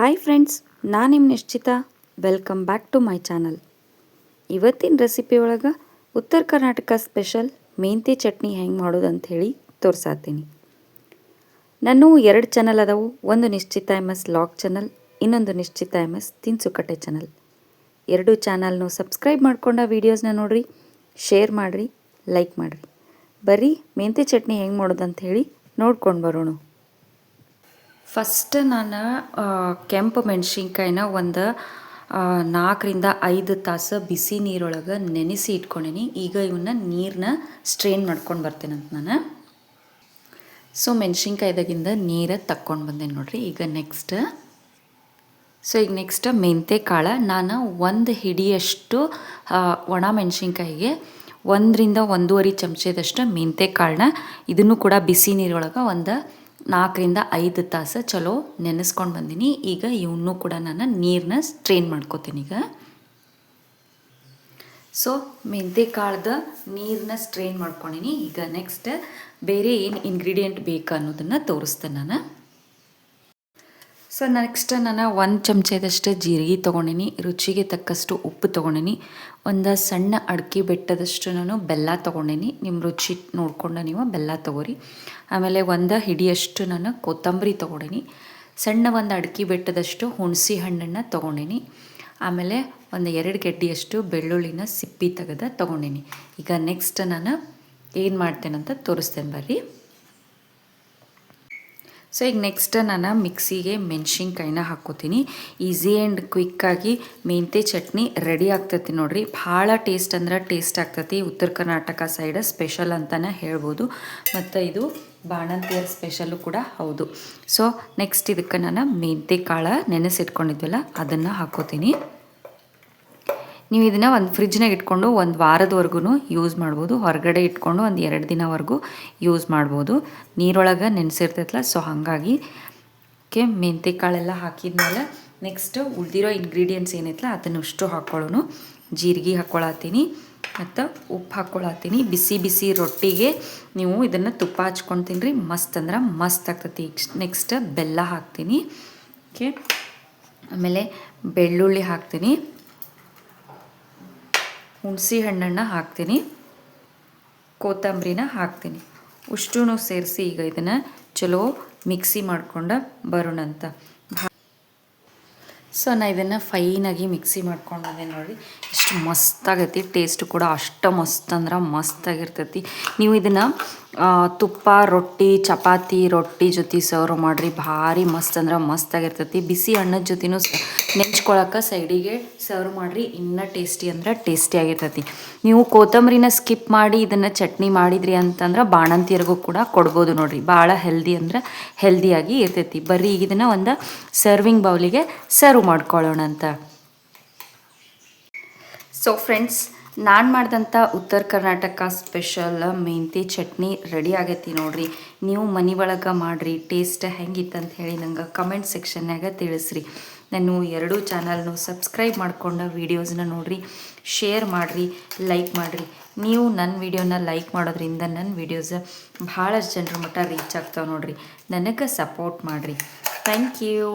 Hi friends ನಾನು ನಿಮ್ಮ ನಿಶ್ಚಿತ. Welcome back to my channel ಇವತ್ತಿನ ರೆಸಿಪಿ ಒಳಗೆ ಉತ್ತರ ಕರ್ನಾಟಕ ಸ್ಪೆಷಲ್ ಮೆಂತೆ ಚಟ್ನಿ ಹೆಂಗೆ ಮಾಡೋದು ಹೇಳಿ ತೋರ್ಸಾತೀನಿ. ನಾನು ಎರಡು ಚಾನಲ್ ಅದಾವು. ಒಂದು ನಿಶ್ಚಿತ ಎಂ ಎಸ್ ಲಾಗ್ ಚಾನಲ್ ಇನ್ನೊಂದು ನಿಶ್ಚಿತ ಎಂ ಎಸ್ ತಿನ್ಸುಕಟ್ಟೆ ಚಾನಲ್ ಎರಡು ಚಾನಲ್ನು ಸಬ್ಸ್ಕ್ರೈಬ್ ಮಾಡ್ಕೊಂಡ ವೀಡಿಯೋಸ್ನ ನೋಡಿರಿ ಶೇರ್ ಮಾಡಿರಿ ಲೈಕ್ ಮಾಡಿರಿ. ಬರ್ರಿ ಮೆಂತೆ ಚಟ್ನಿ ಹೆಂಗೆ ಮಾಡೋದು ಹೇಳಿ ನೋಡ್ಕೊಂಡು ಬರೋಣ. ಫಸ್ಟ್ ನಾನು ಕೆಂಪು ಮೆಣಸಿನ್ಕಾಯಿನ ಒಂದು ನಾಲ್ಕರಿಂದ ಐದು ತಾಸು ಬಿಸಿ ನೀರೊಳಗೆ ನೆನೆಸಿ ಇಟ್ಕೊಂಡೀನಿ. ಈಗ ಇವನ್ನ ನೀರನ್ನ ಸ್ಟ್ರೈನ್ ಮಾಡ್ಕೊಂಡು ಬರ್ತೇನಂತ ನಾನು. ಸೊ, ಮೆಣಸಿನ್ಕಾಯ್ದಾಗಿಂದ ನೀರು ತಕ್ಕೊಂಡು ಬಂದೇನೆ ನೋಡಿರಿ. ಈಗ ನೆಕ್ಸ್ಟ್, ಸೊ, ಈಗ ನೆಕ್ಸ್ಟ್ ಮೆಂತೆ ಕಾಳು. ನಾನು ಒಂದು ಹಿಡಿಯಷ್ಟು ಒಣ ಮೆಣಸಿನ್ಕಾಯಿಗೆ ಒಂದರಿಂದ ಒಂದೂವರೆ ಚಮಚದಷ್ಟು ಮೆಂತೆ ಕಾಳನ್ನ, ಇದನ್ನು ಕೂಡ ಬಿಸಿ ನೀರೊಳಗೆ ಒಂದು ನಾಲ್ಕರಿಂದ ಐದು ತಾಸು ಚಲೋ ನೆನೆಸ್ಕೊಂಡು ಬಂದೀನಿ. ಈಗ ಇವನ್ನೂ ಕೂಡ ನಾನು ನೀರನ್ನ ಸ್ಟ್ರೈನ್ ಮಾಡ್ಕೋತೀನಿ ಈಗ. ಸೊ ಮೆಂತೆ ಕಾಳ್ದ ನೀರನ್ನ ಸ್ಟ್ರೈನ್ ಮಾಡ್ಕೊಂಡಿನಿ. ಈಗ ನೆಕ್ಸ್ಟ್ ಬೇರೆ ಏನು ಇಂಗ್ರೀಡಿಯೆಂಟ್ ಬೇಕು ಅನ್ನೋದನ್ನು ತೋರಿಸ್ತೇನೆ ನಾನು. ಸೊ ನೆಕ್ಸ್ಟ್ ನಾನು ಒಂದು ಚಮಚದಷ್ಟು ಜೀರಿಗೆ ತೊಗೊಂಡಿನಿ. ರುಚಿಗೆ ತಕ್ಕಷ್ಟು ಉಪ್ಪು ತೊಗೊಂಡಿನಿ. ಒಂದು ಸಣ್ಣ ಅಡಿಕೆ ಬೆಟ್ಟದಷ್ಟು ನಾನು ಬೆಲ್ಲ ತೊಗೊಂಡಿನಿ. ನಿಮ್ಮ ರುಚಿ ನೋಡಿಕೊಂಡು ನೀವು ಬೆಲ್ಲ ತೊಗೋರಿ. ಆಮೇಲೆ ಒಂದು ಹಿಡಿಯಷ್ಟು ನಾನು ಕೊತ್ತಂಬರಿ ತೊಗೊಂಡಿನಿ. ಸಣ್ಣ ಒಂದು ಅಡಿಕೆ ಬೆಟ್ಟದಷ್ಟು ಹುಣಸೆ ಹಣ್ಣನ್ನು ತೊಗೊಂಡಿನಿ. ಆಮೇಲೆ ಒಂದು ಎರಡು ಗಡ್ಡಿಯಷ್ಟು ಬೆಳ್ಳುಳ್ಳಿನ ಸಿಪ್ಪಿ ತೆಗೆದ ತೊಗೊಂಡಿನಿ. ಈಗ ನೆಕ್ಸ್ಟ್ ನಾನು ಏನು ಮಾಡ್ತೇನೆ ಅಂತ ತೋರಿಸ್ತೇನೆ ಬರ್ರಿ. ಸೊ ಈಗ ನೆಕ್ಸ್ಟ್ ನಾನು ಮಿಕ್ಸಿಗೆ ಮೆಣಸಿನ್ಕಾಯಿನ ಹಾಕ್ಕೋತೀನಿ. ಈಸಿ ಆ್ಯಂಡ್ ಕ್ವಿಕ್ಕಾಗಿ ಮೆಂತೆ ಚಟ್ನಿ ರೆಡಿ ಆಗ್ತತಿ ನೋಡ್ರಿ. ಭಾಳ ಟೇಸ್ಟ್ ಅಂದ್ರೆ ಟೇಸ್ಟ್ ಆಗ್ತತಿ. ಉತ್ತರ ಕರ್ನಾಟಕ ಸೈಡ್ ಸ್ಪೆಷಲ್ ಅಂತಲೇ ಹೇಳ್ಬೋದು. ಮತ್ತು ಇದು ಬಾಣಂತಿಯರ ಸ್ಪೆಷಲ್ಲು ಕೂಡ ಹೌದು. ಸೊ ನೆಕ್ಸ್ಟ್ ಇದಕ್ಕೆ ನಾನು ಮೆಂತೆ ಕಾಳು ನೆನೆಸಿಟ್ಕೊಂಡಿದ್ವಲ್ಲ, ಅದನ್ನು ಹಾಕ್ಕೋತೀನಿ. ನೀವು ಇದನ್ನು ಒಂದು ಫ್ರಿಜ್ನಾಗ ಇಟ್ಕೊಂಡು ಒಂದು ವಾರದವರೆಗೂ ಯೂಸ್ ಮಾಡ್ಬೋದು. ಹೊರಗಡೆ ಇಟ್ಕೊಂಡು ಒಂದು ಎರಡು ದಿನವರೆಗೂ ಯೂಸ್ ಮಾಡ್ಬೋದು. ನೀರೊಳಗೆ ನೆನೆಸಿರ್ತೈತಲ್ಲ ಸೊ ಹಾಗಾಗಿ ಓಕೆ ಮೆಂತೆ ಕಾಳೆಲ್ಲ ಹಾಕಿದ್ಮೇಲೆ ನೆಕ್ಸ್ಟ್ ಉಳಿದಿರೋ ಇಂಗ್ರೀಡಿಯೆಂಟ್ಸ್ ಏನೈತಲ್ಲ ಅದನ್ನು ಅಷ್ಟು ಹಾಕ್ಕೊಳ್ಳೋನು ಜೀರಿಗೆ ಹಾಕ್ಕೊಳತ್ತೀನಿ ಮತ್ತು ಉಪ್ಪು ಹಾಕ್ಕೊಳತ್ತೀನಿ ಬಿಸಿ ಬಿಸಿ ರೊಟ್ಟಿಗೆ ನೀವು ಇದನ್ನು ತುಪ್ಪ ಹಚ್ಕೊಂಡು ತಿನ್ನಿರಿ ಮಸ್ತ್ ಅಂದ್ರೆ ಮಸ್ತ್ ಆಗ್ತೈತಿ. ನೆಕ್ಸ್ಟ್ ಬೆಲ್ಲ ಹಾಕ್ತೀನಿ ಓಕೆ ಆಮೇಲೆ ಬೆಳ್ಳುಳ್ಳಿ ಹಾಕ್ತೀನಿ. ಹುಣಸೆ ಹಣ್ಣನ್ನು ಹಾಕ್ತೀನಿ. ಕೊತ್ತಂಬರಿನ ಹಾಕ್ತೀನಿ. ಉಷ್ಟೂ ಸೇರಿಸಿ ಈಗ ಇದನ್ನು ಚಲೋ ಮಿಕ್ಸಿ ಮಾಡ್ಕೊಂಡು ಬರೋಣಂತ. ಸೊ ನಾನು ಇದನ್ನು ಫೈನಾಗಿ ಮಿಕ್ಸಿ ಮಾಡ್ಕೊಂಡು ನೋಡಿರಿ ಎಷ್ಟು ಮಸ್ತಾಗೈತಿ ಟೇಸ್ಟ್ ಕೂಡ ಅಷ್ಟು ಮಸ್ತ್ ಅಂದ್ರೆ ಮಸ್ತಾಗಿರ್ತೈತಿ. ನೀವು ಇದನ್ನು ತುಪ್ಪ, ರೊಟ್ಟಿ, ಚಪಾತಿ, ರೊಟ್ಟಿ ಜೊತೆ ಸರ್ವ್ ಮಾಡಿರಿ, ಭಾರಿ ಮಸ್ತ್ ಅಂದ್ರೆ ಮಸ್ತಾಗಿರ್ತೈತಿ. ಬಿಸಿ ಅನ್ನದ ಜೊತೆನೂ ನೆಂಚ್ಕೊಳಕ್ಕೆ ಸೈಡಿಗೆ ಸರ್ವ್ ಮಾಡಿರಿ, ಇನ್ನೂ ಟೇಸ್ಟಿ ಅಂದ್ರೆ ಟೇಸ್ಟಿ ಆಗಿರ್ತೈತಿ. ನೀವು ಕೊತ್ತಂಬರಿನ ಸ್ಕಿಪ್ ಮಾಡಿ ಇದನ್ನು ಚಟ್ನಿ ಮಾಡಿದ್ರಿ ಅಂತಂದ್ರೆ ಬಾಣಂತಿಯರಿಗೂ ಕೂಡ ಕೊಡ್ಬೋದು ನೋಡಿರಿ. ಭಾಳ ಹೆಲ್ದಿ ಅಂದ್ರೆ ಹೆಲ್ದಿಯಾಗಿ ಇರ್ತೈತಿ. ಬರೀ ಈಗ ಇದನ್ನು ಒಂದು ಸರ್ವಿಂಗ್ ಬೌಲಿಗೆ ಸರ್ವ್ ಮಾಡ್ಕೊಳ್ಳೋಣ ಅಂತ ಸೊ ಫ್ರೆಂಡ್ಸ್ ನಾನು ಮಾಡಿದಂಥ ಉತ್ತರ ಕರ್ನಾಟಕ ಸ್ಪೆಷಲ್ ಮೆಂತಿ ಚಟ್ನಿ ರೆಡಿ ಆಗೈತಿ ನೋಡ್ರಿ. ನೀವು ಮನೆ ಒಳಗೆ ಮಾಡಿರಿ ಟೇಸ್ಟ್ ಅಂತ ಹೇಳಿ ನಂಗೆ ಕಮೆಂಟ್ ಸೆಕ್ಷನ್ನಾಗ ತಿಳಿಸ್ರಿ. ನಾನು ಎರಡೂ ಚಾನಲ್ನು ಸಬ್ಸ್ಕ್ರೈಬ್ ಮಾಡ್ಕೊಂಡು ವೀಡಿಯೋಸ್ನ ನೋಡ್ರಿ ಶೇರ್ ಮಾಡಿರಿ ಲೈಕ್ ಮಾಡಿರಿ. ನೀವು ನನ್ನ ವಿಡಿಯೋನ ಲೈಕ್ ಮಾಡೋದ್ರಿಂದ ನನ್ನ ವೀಡಿಯೋಸ್ ಭಾಳಷ್ಟು ಜನರ ಮಟ್ಟ ರೀಚ್ ಆಗ್ತಾವೆ ನೋಡ್ರಿ. ನನಗೆ ಸಪೋರ್ಟ್ ಮಾಡಿರಿ. Thank you